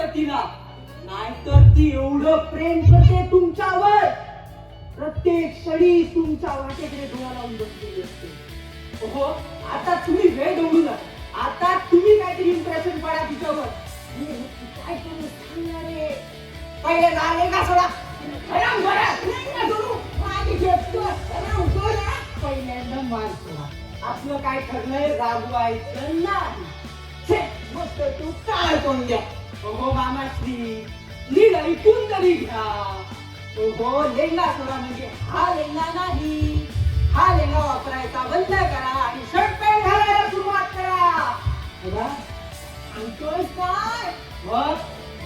वाटतं तिला. नाहीतर ती एवढं प्रेम करते तुमच्यावर. प्रत्येक क्षणी तुमच्या वाटेकडे डोळा लावून बसलेली असते. हो आता तुम्ही वेळ दौडू नका. आता तुम्ही काहीतरी इम्प्रेशन पडा तिच्यावर. काय करू सांगणार आहे? पहिले झाले का सोडा. खरं बरं, नका सोडू. माझी झेपतो. खरं सोडा. पहिल्यांदा मान सोडा. आपलं काय ठरलंय रागवायचं नाही. मस्त तू काय कोण द्या हो मामाश्री नीट ऐकून तरी घ्या. हो लेंगा सोडा म्हणजे हा लेंगा नाही. हा लेंगा वापरायचा बंद करा आणि शर्ट पॅन्ट घालायला सुरुवात करा. बघा. सांगतोय काय? मग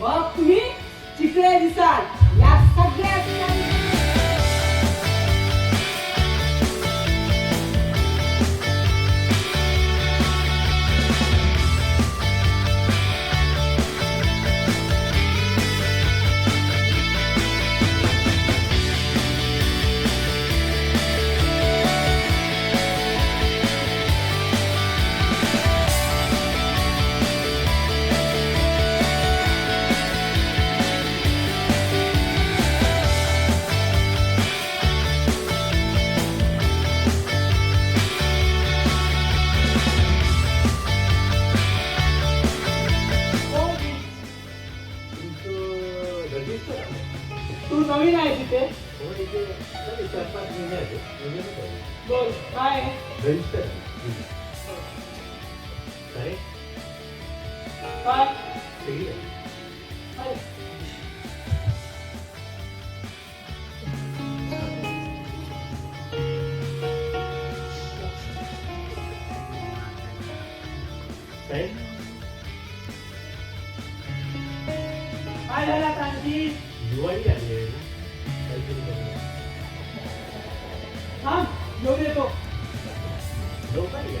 मग तुम्ही चिकळे Dois. Vai. Dois pés. Vai. Vai. Seguida. Vai. Vai. Olha pra mim. Dois ali. Né? Vai, tudo bem. 3、4でと。6回や。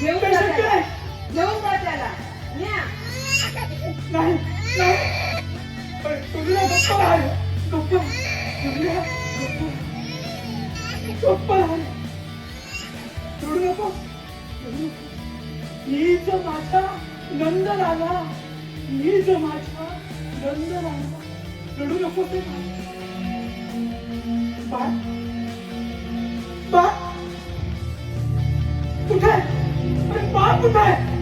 घेऊन जा त्याला. घेऊन जा त्याला. नाही. नको. हीच माझा नंद लाला हीच माझा नंद लाला रडू नको ते बाळ. कुठे fight for that.